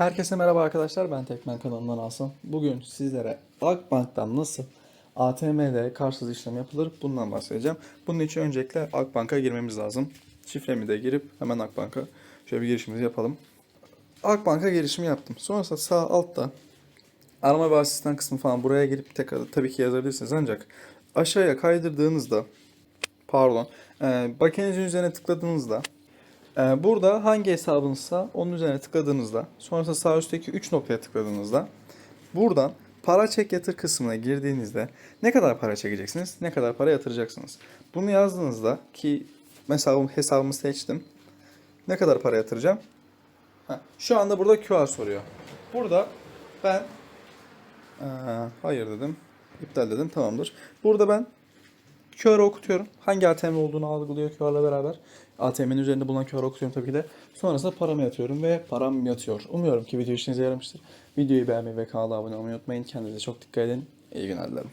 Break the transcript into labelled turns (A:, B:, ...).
A: Herkese merhaba arkadaşlar. Ben Tekmen kanalından Asım. Bugün sizlere Akbank'tan nasıl ATM'de karşısız işlem yapılır bundan bahsedeceğim. Bunun için öncelikle Akbank'a girmemiz lazım. Şifremi de girip hemen Akbank'a şöyle bir girişimizi yapalım. Akbank'a girişimi yaptım. Sonrasında sağ altta arama ve asistan kısmı falan buraya girip tekrar tabii ki yazabilirsiniz ancak aşağıya kaydırdığınızda pardon e, makinenizin üzerine tıkladığınızda burada hangi hesabınızsa onun üzerine tıkladığınızda, sonrasında sağ üstteki 3 noktaya tıkladığınızda buradan para çek yatır kısmına girdiğinizde ne kadar para çekeceksiniz, ne kadar para yatıracaksınız. Bunu yazdığınızda ki mesela hesabımı seçtim. Ne kadar para yatıracağım? Şu anda burada QR soruyor. Burada ben Ee, hayır dedim. İptal dedim. Tamamdır. Burada ben QR'ı okutuyorum. Hangi ATM olduğunu algılıyor QR'la beraber. ATM'nin üzerinde bulunan QR'ı okutuyorum tabii ki de. Sonrasında paramı yatıyorum ve param yatıyor. Umuyorum ki video işinize yaramıştır. Videoyu beğenmeyi ve kanala abone olmayı unutmayın. Kendinize çok dikkat edin. İyi günler dilerim.